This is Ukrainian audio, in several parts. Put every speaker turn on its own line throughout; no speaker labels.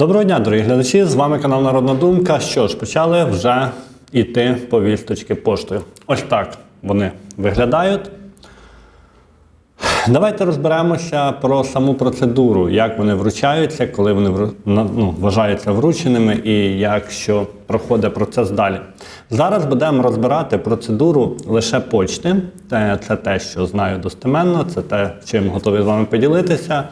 Доброго дня, дорогі глядачі! З вами канал Народна Думка. Що ж, почали вже йти повісточки поштою. Ось так вони виглядають. Давайте розберемося про саму процедуру, як вони вручаються, коли вони ну, вважаються врученими і як що проходить процес далі. Зараз будемо розбирати процедуру лише почти. Це, те, що знаю достеменно, це те, чим готові з вами поділитися.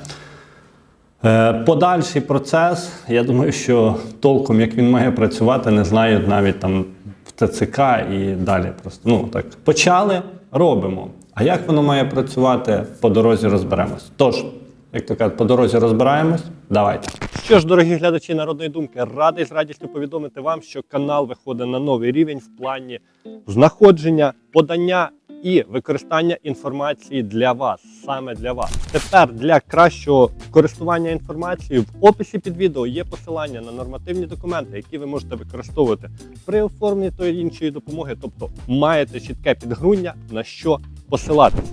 Е, Подальший процес, я думаю, що толком, як він має працювати, не знають навіть там в ТЦК і далі. Просто ну так почали, робимо. А як воно має працювати, по дорозі розберемось. Тож, як то кажуть, по дорозі розбираємось. Давайте. Що ж, дорогі глядачі народної думки, радий з радістю повідомити вам, що канал виходить на новий рівень в плані знаходження, подання і використання інформації для вас, саме для вас. Тепер для кращого користування інформацією в описі під відео є посилання на нормативні документи, які ви можете використовувати при оформленні тої іншої допомоги, тобто маєте чітке підґруння на що посилатися.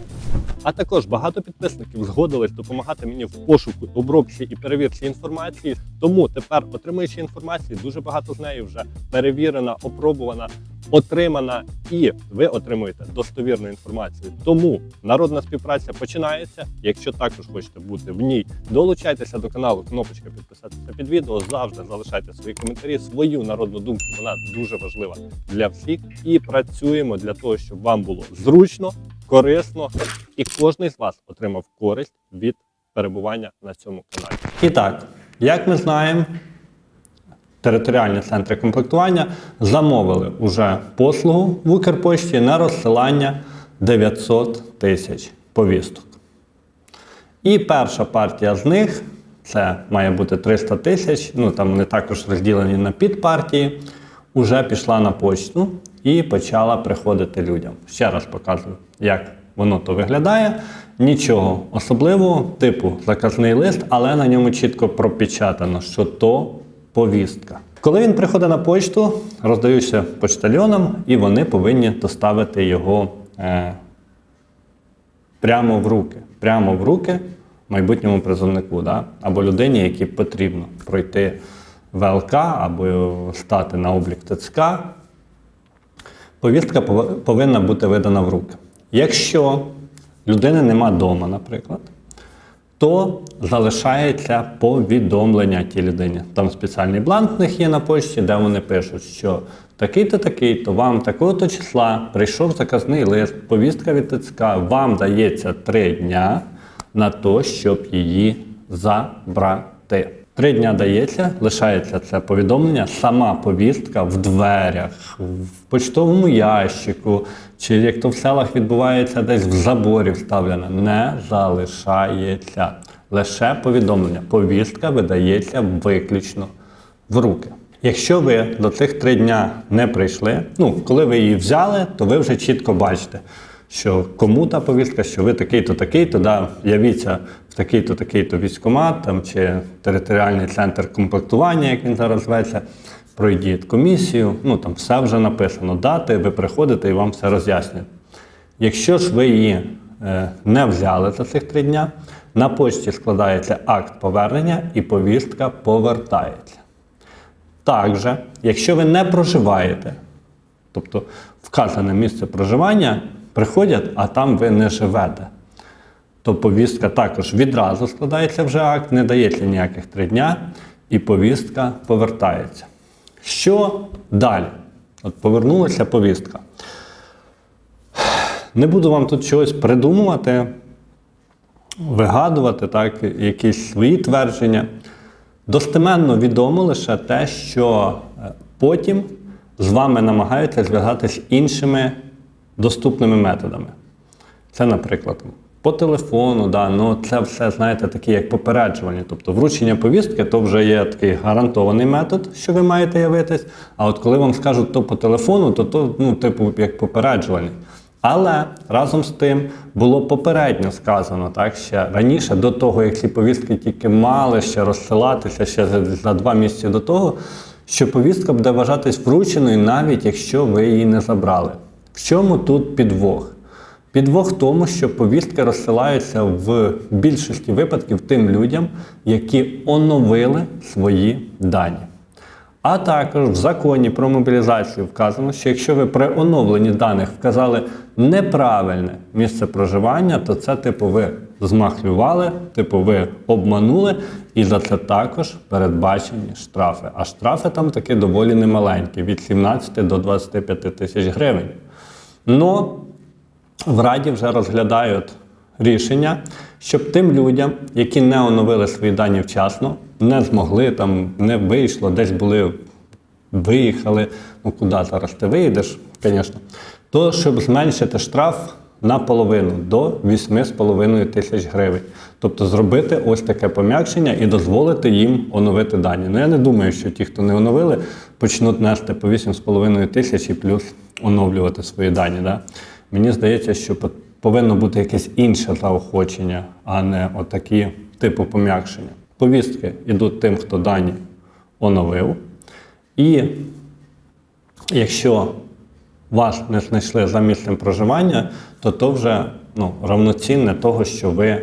А також багато підписників згодились допомагати мені в пошуку, обробці і перевірці інформації. Тому тепер, отримуючи інформацію, дуже багато з неї вже перевірена, опробувана, отримана, і ви отримуєте достовірну інформацію. Тому народна співпраця починається. Якщо також хочете бути в ній, долучайтеся до каналу, кнопочка підписатися під відео. Завжди залишайте свої коментарі, свою народну думку. Вона дуже важлива для всіх. І працюємо для того, щоб вам було зручно, корисно, і кожен з вас отримав користь від перебування на цьому каналі. І так, як ми знаємо, територіальні центри комплектування замовили уже послугу в Укрпошті на розсилання 900 тисяч повісток. І перша партія з них це має бути 300 тисяч. Ну там вони також розділені на підпартії. Уже пішла на почту і почала приходити людям. Ще раз показую, як воно то виглядає. Нічого особливого, типу заказний лист, але на ньому чітко пропечатано, що то повістка. Коли він приходить на почту, роздаються почтальонам, і вони повинні доставити його е, прямо в руки. Прямо в руки майбутньому призовнику, да? або людині, якій потрібно пройти ВЛК або стати на облік ТЦК. Повістка повинна бути видана в руки. Якщо людини нема вдома, наприклад, то залишається повідомлення тій людині. Там спеціальний бланк в них є на почті, де вони пишуть, що такий-то такий-то вам такого-то числа прийшов заказний лист, повістка від ТЦК, вам дається три дня на то, щоб її забрати. Три дня дається, лишається це повідомлення, сама повістка в дверях, в почтовому ящику, чи як то в селах відбувається десь в заборі вставлена, не залишається. Лише повідомлення. Повістка видається виключно в руки. Якщо ви до цих три дня не прийшли, ну коли ви її взяли, то ви вже чітко бачите, що кому та повістка, що ви такий-то, такий-то, да, явіться такий-то, такий-то військкомат там, чи територіальний центр комплектування, як він зараз зветься, пройдіть комісію, ну там все вже написано, дати, ви приходите і вам все роз'яснюють. Якщо ж ви її е, не взяли за цих три дня, на почті складається акт повернення і повістка повертається. Також, якщо ви не проживаєте, тобто вказане місце проживання, приходять, а там ви не живете, то повістка також відразу складається вже акт, не дається ніяких три дня, і повістка повертається. Що далі? От повернулася повістка. Не буду вам тут чогось придумувати, вигадувати так, якісь свої твердження. Достеменно відомо лише те, що е, потім з вами намагаються зв'язатись іншими доступними методами. Це, наприклад, по телефону, да, ну це все, знаєте, такі як попереджування. Тобто вручення повістки то вже є такий гарантований метод, що ви маєте явитись. А от коли вам скажуть то по телефону, то то, ну, типу, як попереджувальний. Але разом з тим було попередньо сказано, так, ще раніше, до того, як ці повістки тільки мали ще розсилатися ще за, два місяці до того, що повістка буде вважатись врученою, навіть якщо ви її не забрали. В чому тут підвох? Підвох тому, що повістки розсилаються в більшості випадків тим людям, які оновили свої дані. А також в законі про мобілізацію вказано, що якщо ви при оновленні даних вказали неправильне місце проживання, то це типу ви змахлювали, типу ви обманули, і за це також передбачені штрафи. А штрафи там таки доволі немаленькі від 17 до 25 тисяч гривень. Но в Раді вже розглядають рішення, щоб тим людям, які не оновили свої дані вчасно, не змогли, там не вийшло, десь були, виїхали. Ну куди зараз ти виїдеш, звісно, то щоб зменшити штраф наполовину до 8,5 тисяч гривень. Тобто зробити ось таке пом'якшення і дозволити їм оновити дані. Ну я не думаю, що ті, хто не оновили, почнуть нести по 8,5 тисяч і плюс оновлювати свої дані. Да? Мені здається, що по- повинно бути якесь інше заохочення, а не отакі типу пом'якшення. Повістки йдуть тим, хто дані оновив. І якщо вас не знайшли за місцем проживання, то то вже ну, равноцінне того, що ви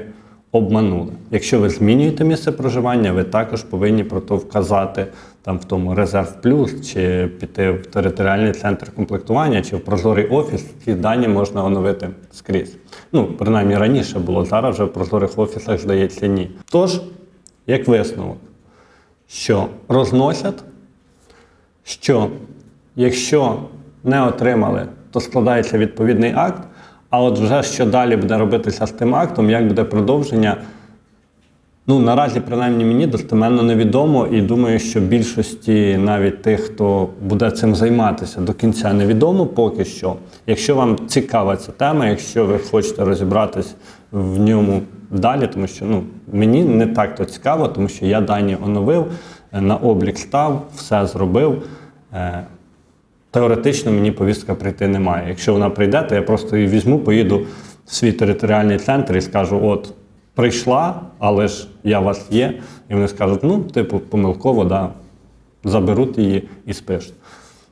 обманули. Якщо ви змінюєте місце проживання, ви також повинні про то вказати там в тому резерв плюс, чи піти в територіальний центр комплектування, чи в прозорий офіс. Ці дані можна оновити скрізь. Ну, принаймні раніше було, зараз вже в прозорих офісах здається ні. Тож, як висновок, що розносять що якщо не отримали, то складається відповідний акт. А от вже що далі буде робитися з тим актом, як буде продовження, ну наразі, принаймні, мені достеменно невідомо, і думаю, що більшості навіть тих, хто буде цим займатися до кінця, невідомо поки що. Якщо вам цікава ця тема, якщо ви хочете розібратись в ньому далі, тому що ну, мені не так то цікаво, тому що я дані оновив, е, на облік став, все зробив. Е, Теоретично мені повістка прийти не має. Якщо вона прийде, то я просто її візьму, поїду в свій територіальний центр і скажу: от, прийшла, але ж я у вас є. І вони скажуть, ну, типу, помилково, да, заберуть її і спишуть.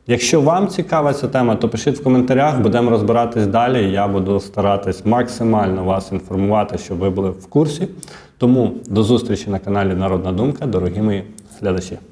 Якщо вам цікава ця тема, то пишіть в коментарях, будемо розбиратись далі. Я буду старатись максимально вас інформувати, щоб ви були в курсі. Тому до зустрічі на каналі Народна Думка, дорогі мої глядачі.